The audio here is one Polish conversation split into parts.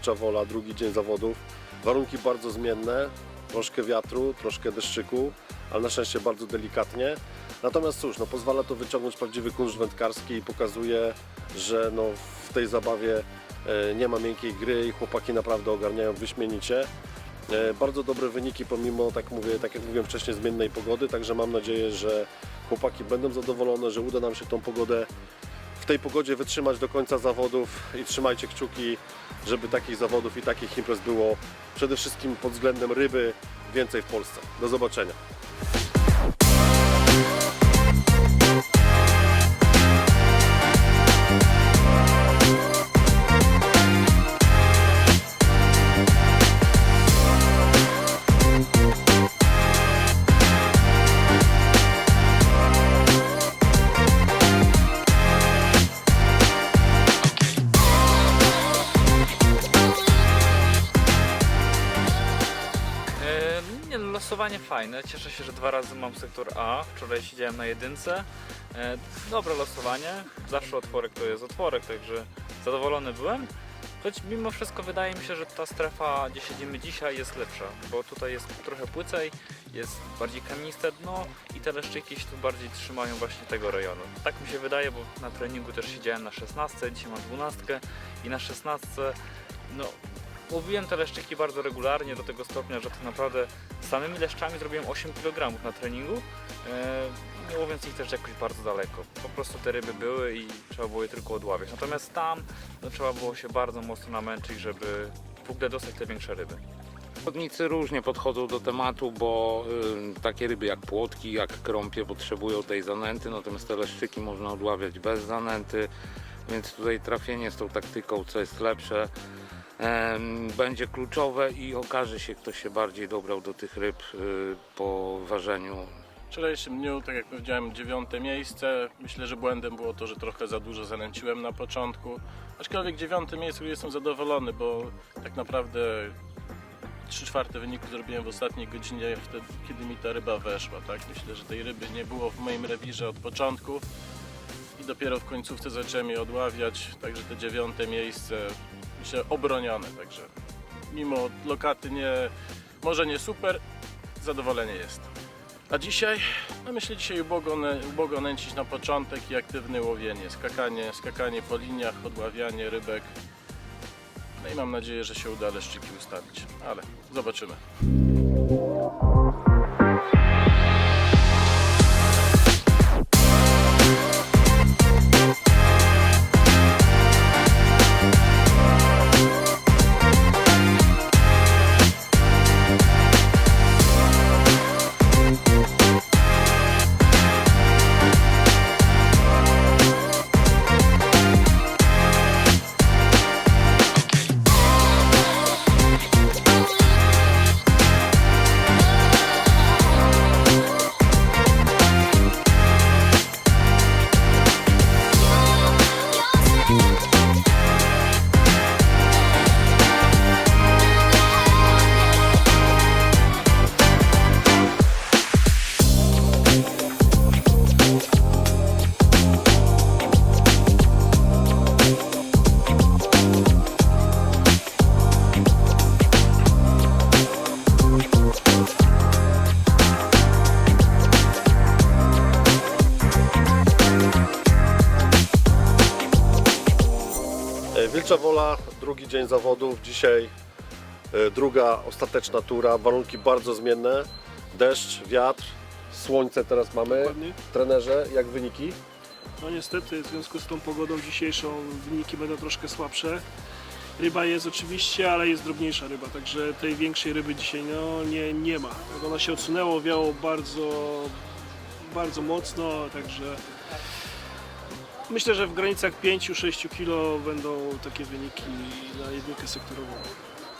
Wilcza Wola, drugi dzień zawodów. Warunki bardzo zmienne, troszkę wiatru, troszkę deszczyku, ale na szczęście bardzo delikatnie. Natomiast cóż, no, pozwala to wyciągnąć prawdziwy kunszt wędkarski i pokazuje, że no, w tej zabawie e, nie ma miękkiej gry i chłopaki naprawdę ogarniają wyśmienicie. E, Bardzo dobre wyniki pomimo, tak, mówię, tak jak mówiłem wcześniej, zmiennej pogody, także mam nadzieję, że chłopaki będą zadowolone, że uda nam się tą pogodę tej pogodzie wytrzymać do końca zawodów i trzymajcie kciuki, żeby takich zawodów i takich imprez było przede wszystkim pod względem ryby więcej w Polsce. Do zobaczenia. Losowanie fajne. Cieszę się, że dwa razy mam sektor A. Wczoraj siedziałem na jedynce. E, Dobre losowanie. Zawsze otworek to jest otworek, także zadowolony byłem. Choć mimo wszystko wydaje mi się, że ta strefa, gdzie siedzimy dzisiaj jest lepsza, bo tutaj jest trochę płycej, jest bardziej kamieniste dno i te leszczyki się tu bardziej trzymają właśnie tego rejonu. Tak mi się wydaje, bo na treningu też siedziałem na 16, dzisiaj mam 12 i na 16 no Łowiłem te leszczyki bardzo regularnie do tego stopnia, że tak naprawdę samymi leszczami zrobiłem 8 kg na treningu, e, nie łowiąc ich też jakoś bardzo daleko. Po prostu te ryby były i trzeba było je tylko odławiać. Natomiast tam no, trzeba było się bardzo mocno namęczyć, żeby w ogóle dostać te większe ryby. Zawodnicy różnie podchodzą do tematu, bo y, takie ryby jak płotki, jak krąpie potrzebują tej zanęty, natomiast te leszczyki można odławiać bez zanęty, więc tutaj trafienie z tą taktyką, co jest lepsze, będzie kluczowe i okaże się, kto się bardziej dobrał do tych ryb y, po ważeniu. W wczorajszym dniu, tak jak powiedziałem, dziewiąte miejsce. Myślę, że błędem było to, że trochę za dużo zanęciłem na początku. Aczkolwiek dziewiąte miejsce, jestem zadowolony, bo tak naprawdę 3 czwarte wyniku zrobiłem w ostatniej godzinie, wtedy, kiedy mi ta ryba weszła. Tak? Myślę, że tej ryby nie było w moim rewirze od początku i dopiero w końcówce zacząłem je odławiać, także te dziewiąte miejsce myślę obronione. Także mimo lokaty nie, może nie super, zadowolenie jest. A dzisiaj? No myślę dzisiaj ubogo, ubogo nęcić na początek i aktywne łowienie, skakanie, skakanie po liniach, odławianie rybek. No i mam nadzieję, że się uda leszczyki ustawić, ale zobaczymy. Wilcza Wola, drugi dzień zawodów. Dzisiaj e, druga, ostateczna tura. Warunki bardzo zmienne. Deszcz, wiatr, słońce teraz mamy. Dokładnie. Trenerze, jak wyniki? No niestety w związku z tą pogodą dzisiejszą wyniki będą troszkę słabsze. Ryba jest oczywiście, ale jest drobniejsza ryba, także tej większej ryby dzisiaj no, nie, nie ma. Ona się odsunęło, wiało bardzo, bardzo mocno, także myślę, że w granicach 5-6 kg będą takie wyniki na jedynkę sektorową.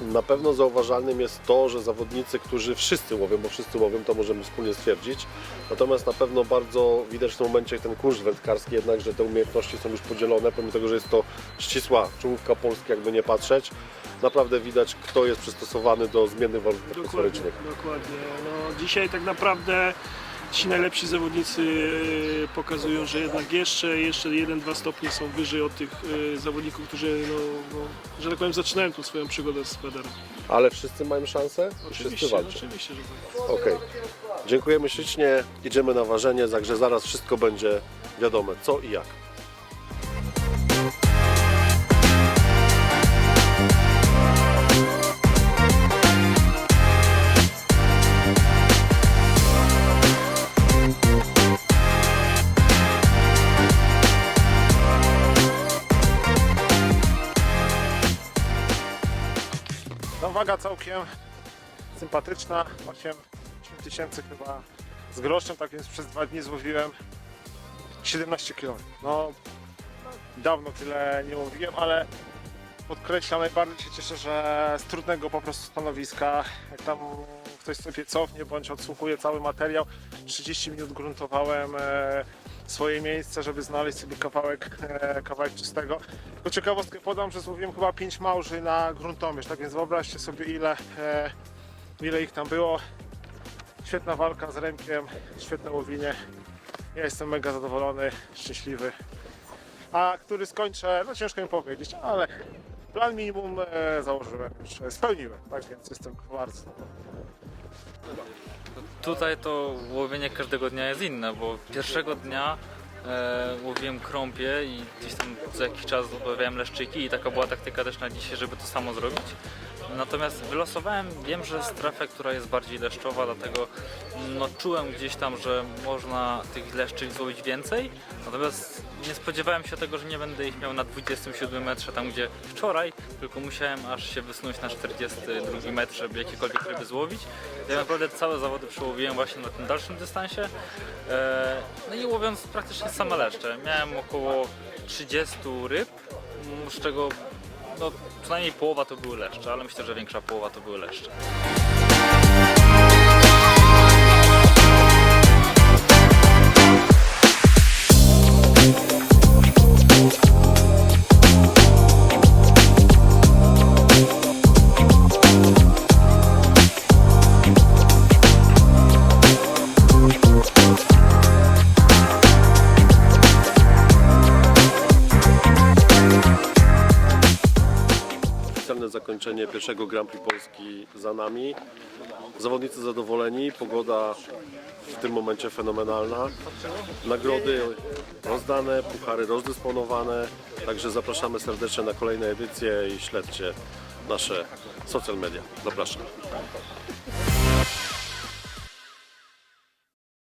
Na pewno zauważalnym jest to, że zawodnicy, którzy wszyscy łowią, bo wszyscy łowią, to możemy wspólnie stwierdzić. Natomiast na pewno bardzo widać w tym momencie ten kunszt wędkarski, jednak, że te umiejętności są już podzielone, pomimo tego, że jest to ścisła czołówka Polski, jakby nie patrzeć. naprawdę widać, kto jest przystosowany do zmiennych warunków Dokładnie, atmosferycznych. dokładnie. No, dzisiaj tak naprawdę ci najlepsi zawodnicy e, pokazują, że jednak jeszcze, jeszcze 1-2 stopnie są wyżej od tych e, zawodników, którzy, no, no, że tak powiem, zaczynają tą swoją przygodę z federem. Ale wszyscy mają szansę? Wszyscy Oczywiście, walczą. oczywiście, że tak. Okej. Dziękujemy ślicznie, idziemy na ważenie, także zaraz wszystko będzie wiadome, co i jak. No waga całkiem sympatyczna, 8, 8 tysięcy chyba z groszem, tak więc przez dwa dni złowiłem 17 kg. No dawno tyle nie łowiłem, ale podkreślam, najbardziej się cieszę, że z trudnego po prostu stanowiska, jak tam ktoś sobie cofnie bądź odsłuchuje cały materiał, 30 minut gruntowałem e, swoje miejsce, żeby znaleźć sobie kawałek, e, kawałek czystego. Tylko ciekawostkę podam, że złowiłem chyba 5 małży na gruntomierz, tak więc wyobraźcie sobie ile, e, ile ich tam było. Świetna walka z Remkiem, świetne łowienie. Ja jestem mega zadowolony, szczęśliwy. A który skończę, no ciężko mi powiedzieć, ale plan minimum e, założyłem już, spełniłem, tak więc jestem bardzo. Tutaj to łowienie każdego dnia jest inne, bo pierwszego dnia e, łowiłem krąpie i gdzieś tam co jakiś czas łowiłem leszczyki i taka była taktyka też na dzisiaj, żeby to samo zrobić. Natomiast wylosowałem, wiem, że strefę, która jest bardziej leszczowa, dlatego no, czułem gdzieś tam, że można tych leszczy złowić więcej. Natomiast nie spodziewałem się tego, że nie będę ich miał na 27 metrze, tam gdzie wczoraj, tylko musiałem aż się wysunąć na 42 metrze, żeby jakiekolwiek ryby złowić. Ja naprawdę całe zawody przełowiłem właśnie na tym dalszym dystansie. E, No i łowiąc praktycznie same leszcze. Miałem około 30 ryb, z czego no, przynajmniej połowa to były leszcze, ale myślę, że większa połowa to były leszcze. Zakończenie pierwszego Grand Prix Polski za nami. Zawodnicy zadowoleni, pogoda w tym momencie fenomenalna. Nagrody rozdane, puchary rozdysponowane. Także zapraszamy serdecznie na kolejne edycje i śledźcie nasze social media. Zapraszam.